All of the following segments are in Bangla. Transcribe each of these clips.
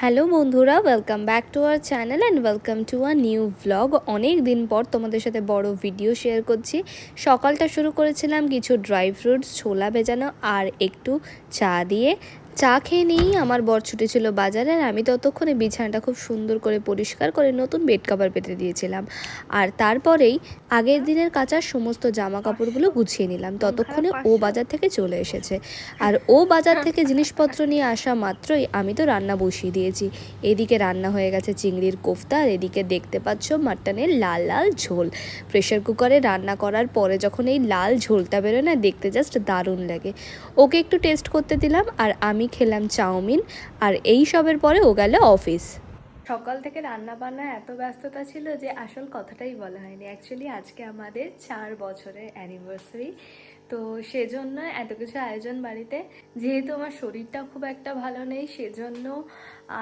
হ্যালো বন্ধুরা welcome back to our channel and welcome to a new vlog অনেক দিন পর তোমাদের সাথে বড় ভিডিও শেয়ার করছি। সকালটা শুরু করেছিলাম কিছু ড্রাই ফ্রুটস ছোলা ভেজানো আর একটু চা দিয়ে। চা খেয়ে নিয়েই আমার বর ছুটেছিল বাজারে আর আমি ততক্ষণে বিছানাটা খুব সুন্দর করে পরিষ্কার করে নতুন বেড কভার পেতে দিয়েছিলাম। আর তারপরেই আগের দিনের কাচার সমস্ত জামা কাপড়গুলো গুছিয়ে নিলাম। ততক্ষণে ও বাজার থেকে চলে এসেছে। আর ও বাজার থেকে জিনিসপত্র নিয়ে আসা মাত্রই আমি তো রান্না বসিয়ে দিয়েছি। এদিকে রান্না হয়ে গেছে চিংড়ির কোফতা আর এদিকে দেখতে পাচ্ছ মাটনের লাল লাল ঝোল। প্রেশার কুকারে রান্না করার পরে যখন এই লাল ঝোলটা বেরোয় না, দেখতে জাস্ট দারুণ লাগে। ওকে একটু টেস্ট করতে দিলাম আর আমি খেলাম চাউমিন, আর এই সবের পরে ও গেল অফিস। সকাল থেকে রান্না বান্না এত ব্যস্ততা ছিল যে আসল কথাটাই বলা হয়নি। অ্যাকচুয়ালি আজকে আমাদের চার বছরের অ্যানিভার্সারি তো সেজন্য এত কিছু আয়োজন বাড়িতে, যেহেতু আমার শরীরটা খুব একটা ভালো নেই, সেজন্য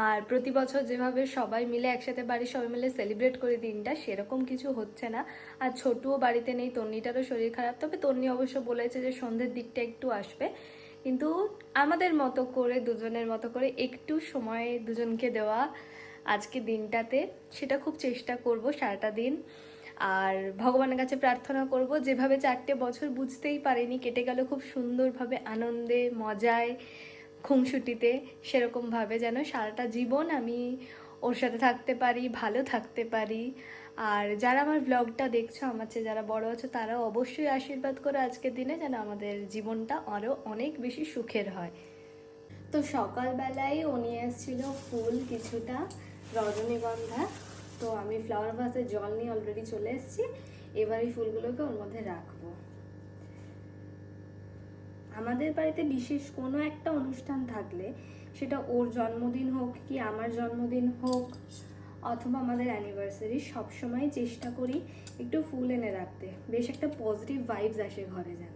আর প্রতি বছর যেভাবে সবাই মিলে একসাথে বাড়ির সবাই মিলে সেলিব্রেট করি দিনটা, সেরকম কিছু হচ্ছে না। আর ছোটুও বাড়িতে নেই, তন্নিটারও শরীর খারাপ। তবে তন্নি অবশ্য বলেছে যে সন্ধ্যের দিকটা একটু আসবে। কিন্তু আমাদের মতো করে, দুজনের মতো করে একটু সময় দুজনকে দেওয়া আজকে দিনটাতে, সেটা খুব চেষ্টা করব সারাটা দিন। আর ভগবানের কাছে প্রার্থনা করব, যেভাবে চারটে বছর বুঝতেই পারিনি, কেটে গেল খুব সুন্দরভাবে আনন্দে, মজায় খুংসুটিতে সেরকমভাবে যেন সারাটা জীবন আমি ওর সাথে থাকতে পারি, ভালো থাকতে পারি। আর যারা আমার ব্লগটা দেখছ, আমার চেয়ে যারা বড় আছো, তারাও অবশ্যই আশীর্বাদ করো আজকের দিনে যেন আমাদের জীবনটা আরও অনেক বেশি সুখের হয়। তো সকালবেলায় ও নিয়ে এসেছিল ফুল কিছুটা রজনীগন্ধা। তো আমি ফ্লাওয়ার ভাসে জল নিয়ে অলরেডি চলে এসেছি। এবার এই ফুলগুলোকে ওর মধ্যে রাখব। আমাদের বাড়িতে বিশেষ কোনো একটা অনুষ্ঠান থাকলে সেটা ওর জন্মদিন হোক কি আমার জন্মদিন হোক অথবা আমাদের অ্যানিভার্সারি সবসময় চেষ্টা করি একটু ফুল এনে রাখতে। বেশ একটা পজিটিভ ভাইবস আসে ঘরে যেন।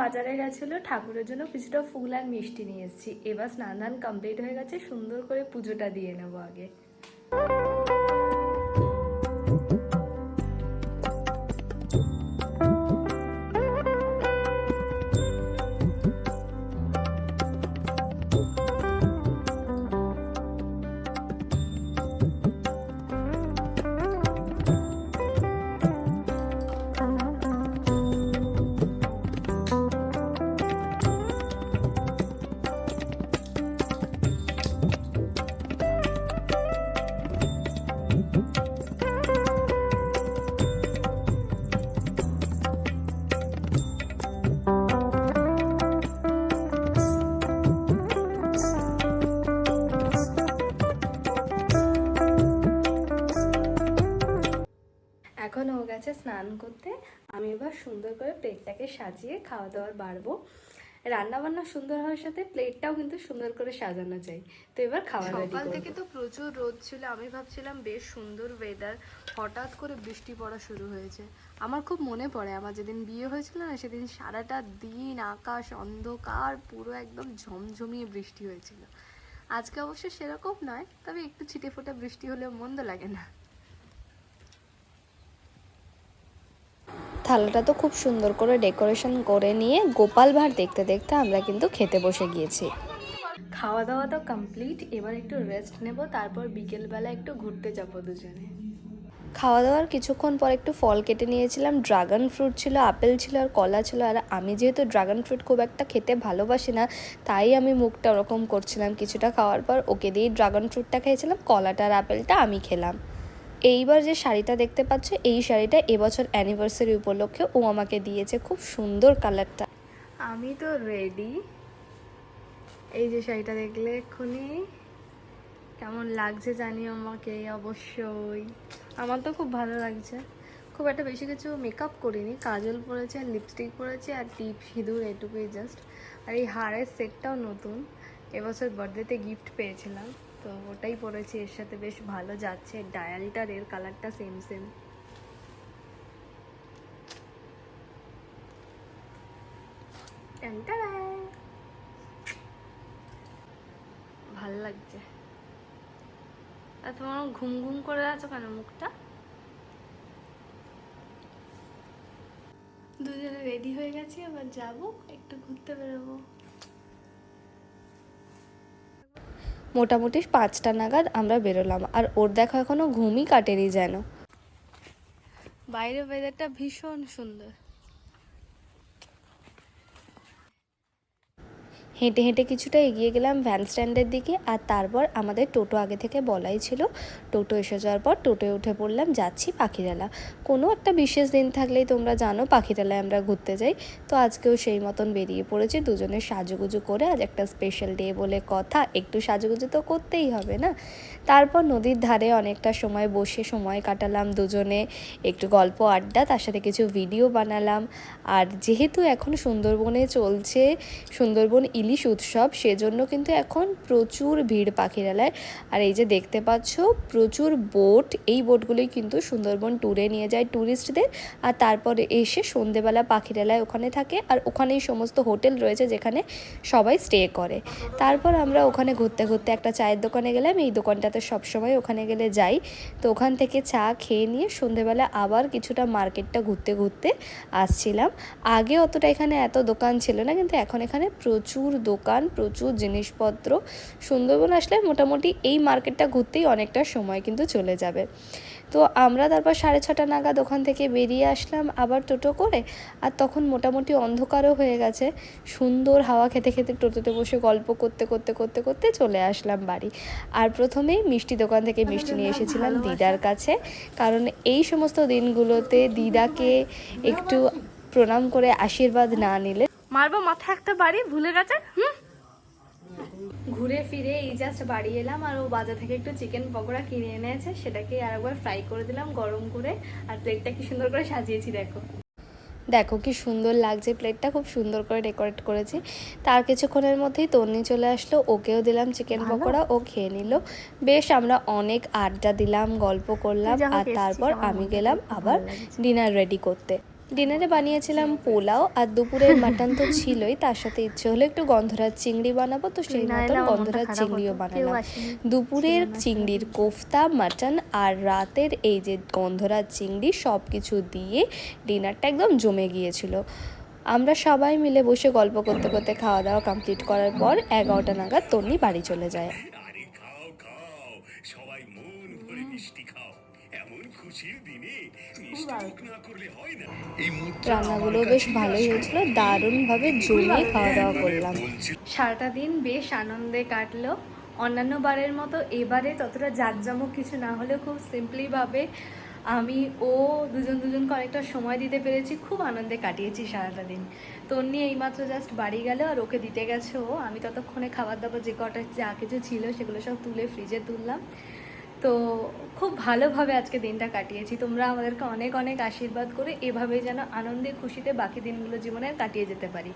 বাজারে গেছিল, ঠাকুরের জন্য কিছুটা ফুল আর মিষ্টি নিয়ে এসেছি। এবার স্নান দান কমপ্লিট হয়ে গেছে, সুন্দর করে পুজোটা দিয়ে নেব আগে। গেছে স্নান করতে আমি এবার সুন্দর করে প্লেটটাকে সাজিয়ে খাওয়া দাওয়ার বাড়বো। রান্না বান্না সুন্দর হওয়ার সাথে প্লেটটাও কিন্তু সুন্দর করে সাজানো চাই তো এবার খাওয়া সকাল থেকে তো প্রচুর রোদ ছিল আমি ভাবছিলাম বেশ সুন্দর ওয়েদার হঠাৎ করে বৃষ্টি পড়া শুরু হয়েছে। আমার খুব মনে পড়ে আমার যেদিন বিয়ে হয়েছিল না সেদিন সারাটা দিন আকাশ অন্ধকার পুরো একদম ঝমঝমিয়ে বৃষ্টি হয়েছিল। আজকে অবশ্য সেরকম নয় তবে একটু ছিটে ফোটা বৃষ্টি হলেও মন্দ লাগে না। থালাটা তো খুব সুন্দর করে ডেকোরেশন করে নিয়ে গোপাল ভাঁড় দেখতে দেখতে আমরা কিন্তু খেতে বসে গিয়েছি। খাওয়া দাওয়া তো কমপ্লিট এবার একটু রেস্ট নেব তারপর বিকেলবেলা একটু ঘুরতে যাব দুজনে। খাওয়া দাওয়ার কিছুক্ষণ পর একটু ফল কেটে নিয়েছিলাম ড্রাগন ফ্রুট ছিল আপেল ছিল আর কলা ছিল আর আমি যেহেতু ড্রাগন ফ্রুট খুব একটা খেতে ভালোবাসি না তাই আমি মুখটা ওরকম করছিলাম কিছুটা খাওয়ার পর ওকে দিয়ে ড্রাগন ফ্রুটটা খেয়েছিলাম কলাটা আর আপেলটা আমি খেলাম। এইবার যে শাড়িটা দেখতে পাচ্ছ, এই শাড়িটা এবছর অ্যানিভার্সারি উপলক্ষে ও আমাকে দিয়েছে খুব সুন্দর কালারটা আমি তো রেডি এই যে শাড়িটা দেখলে এক্ষুনি কেমন লাগছে জানি আমাকে অবশ্যই। আমার তো খুব ভালো লাগছে। খুব একটা বেশি কিছু মেকআপ করিনি। কাজল পরেছি আর লিপস্টিক পরেছি আর টিপ সিঁদুর এটুকুই জাস্ট আর এই হারের সেটটাও নতুন। এবছর বার্থডেতে গিফট পেয়েছিলাম। তো ওটাই পরেছি এর সাথে বেশ ভালো যাচ্ছে। ডায়ালটার, এর কালারটা সেম সেম ভালো লাগছে। আর তোমার ঘুম ঘুম করে আছো কেন মুখটা? দুজনে রেডি হয়ে গেছি আবার যাব, একটু ঘুরতে বেরোবো। মোটামুটি পাঁচটা নাগাদ আমরা বেরোলাম। আর ওর দেখো এখনও ঘুমই কাটেনি যেন। বাইরে ওয়েদারটা ভীষণ সুন্দর। হেঁটে হেঁটে কিছুটা এগিয়ে গেলাম ভ্যান স্ট্যান্ডের দিকে আর তারপর আমাদের টোটো আগে থেকে বলাই ছিল। টোটো এসে যাওয়ার পর টোটোয় উঠে পড়লাম, যাচ্ছি পাখিরালা। কোনো একটা বিশেষ দিন থাকলেই তোমরা জানো পাখিরালায় আমরা ঘুরতে যাই। তো আজকেও সেই মতন বেরিয়ে পড়েছি, দুজনে সাজুগুজু করে আজ একটা স্পেশাল ডে বলে কথা। একটু সাজুগুজু তো করতেই হবে না? তারপর নদীর ধারে অনেকটা সময় বসে সময় কাটালাম দুজনে, একটু গল্প আড্ডা, তার সাথে কিছু ভিডিও বানালাম। আর যেহেতু এখন সুন্দরবনে চলছে, সুন্দরবন ইলিশ উৎসব, সেজন্য কিন্তু এখন প্রচুর ভিড় পাখিরালায়। আর এই যে দেখতে পাচ্ছ, প্রচুর বোট, এই বোটগুলোই কিন্তু সুন্দরবন ট্যুরে নিয়ে যায় ট্যুরিস্টদের আর তারপরে এসে সন্ধেবেলা পাখিরালায় ওখানে থাকে। আর ওখানেই সমস্ত হোটেল রয়েছে যেখানে সবাই স্টে করে। তারপর আমরা ওখানে ঘুরতে ঘুরতে একটা চায়ের দোকানে গেলাম। এই দোকানটাতে সবসময় ওখানে গেলে যাই। তো ওখান থেকে চা খেয়ে নিয়ে সন্ধেবেলা আবার কিছুটা মার্কেটটা ঘুরতে ঘুরতে আসছিলাম। আগে অতটা এখানে এত দোকান ছিল না, কিন্তু এখন এখানে প্রচুর দোকান প্রচুর জিনিসপত্র। সুন্দরবন আসলে মোটামুটি এই মার্কেটটা ঘুরতেই অনেকটা সময় কিন্তু চলে যাবে। তো আমরা তারপর সাড়ে ছটা নাগাদ ওখান থেকে বেরিয়ে আসলাম আবার টোটো করে। আর তখন মোটামুটি অন্ধকারও হয়ে গেছে। সুন্দর হাওয়া খেতে খেতে টোটোতে বসে গল্প করতে করতে করতে করতে চলে আসলাম বাড়ি। আর প্রথমেই মিষ্টি দোকান থেকে মিষ্টি নিয়ে এসেছিলাম দিদার কাছে। কারণ এই সমস্ত দিনগুলোতে দিদাকে একটু প্রণাম করে আশীর্বাদ না নিলে মারবো মাথা একটা বাড়ি ভুলে গেছে হুম? ঘুরে ফিরে এই জাস্ট বাড়ি এলাম আর ও বাজার থেকে একটু চিকেন পকোড়া কিনে এনেছে সেটাকে আরেকবার ফ্রাই করে দিলাম গরম করে আর প্লেটটা কি সুন্দর করে সাজিয়েছি দেখো। দেখো কি সুন্দর লাগছে প্লেটটা খুব সুন্দর করে ডেকোরেট করেছি। তার কিছুক্ষণের মধ্যেই তন্নি চলে আসলো ওকেও দিলাম চিকেন পকোড়া ও খেয়ে নিল। বেশ আমরা অনেক আড্ডা দিলাম গল্প করলাম আর তারপর আমি গেলাম আবার ডিনার রেডি করতে। ডিনারে বানিয়েছিলাম পোলাও আর দুপুরের মাটন তো ছিলই তার সাথে ইচ্ছে হলো একটু গন্ধরাজ চিংড়ি বানাবো তো সেই মতন গন্ধরাজ চিংড়িও বানালাম। দুপুরের চিংড়ির কোফতা মাটন আর রাতের এই যে গন্ধরাজ চিংড়ি সব কিছু দিয়ে ডিনারটা একদম জমে গিয়েছিল। আমরা সবাই মিলে বসে গল্প করতে করতে খাওয়া দাওয়া কমপ্লিট করার পর এগারোটা নাগাদ তন্নি বাড়ি চলে যায়। খুশির দিনে মিষ্টি না করলে হয় না। এই রান্নাগুলো বেশ ভালোই হয়েছিল দারুণভাবে জমিয়ে খাওয়া দাওয়া করলাম। সারাটা দিন বেশ আনন্দে কাটলো। অন্যান্য বারের মতো এবারে ততটা জাঁকজমক কিছু না হলেও খুব সিম্পলিভাবে আমি ও দুজন দুজনকে অনেকটা সময় দিতে পেরেছি খুব আনন্দে কাটিয়েছি সারাটা দিন। তন্নি এইমাত্র জাস্ট বাড়ি গেল আর ওকে দিতে গেছে ও। আমি ততক্ষণে খাবার দাবার যে কটা যা কিছু ছিল সেগুলো সব তুলে ফ্রিজে তুললাম। তো খুব ভালোভাবে আজকে দিনটা কাটিয়েছি। তোমরা আমাদেরকে অনেক অনেক আশীর্বাদ করে এভাবেই যেন আনন্দে, খুশিতে বাকি দিনগুলো জীবনে কাটিয়ে যেতে পারি।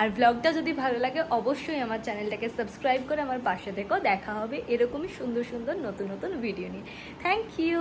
আর ব্লগটা যদি ভালো লাগে, অবশ্যই আমার চ্যানেলটাকে সাবস্ক্রাইব করে আমার পাশে থেকেও দেখা হবে এরকমই সুন্দর সুন্দর নতুন নতুন ভিডিও নিয়ে। Thank you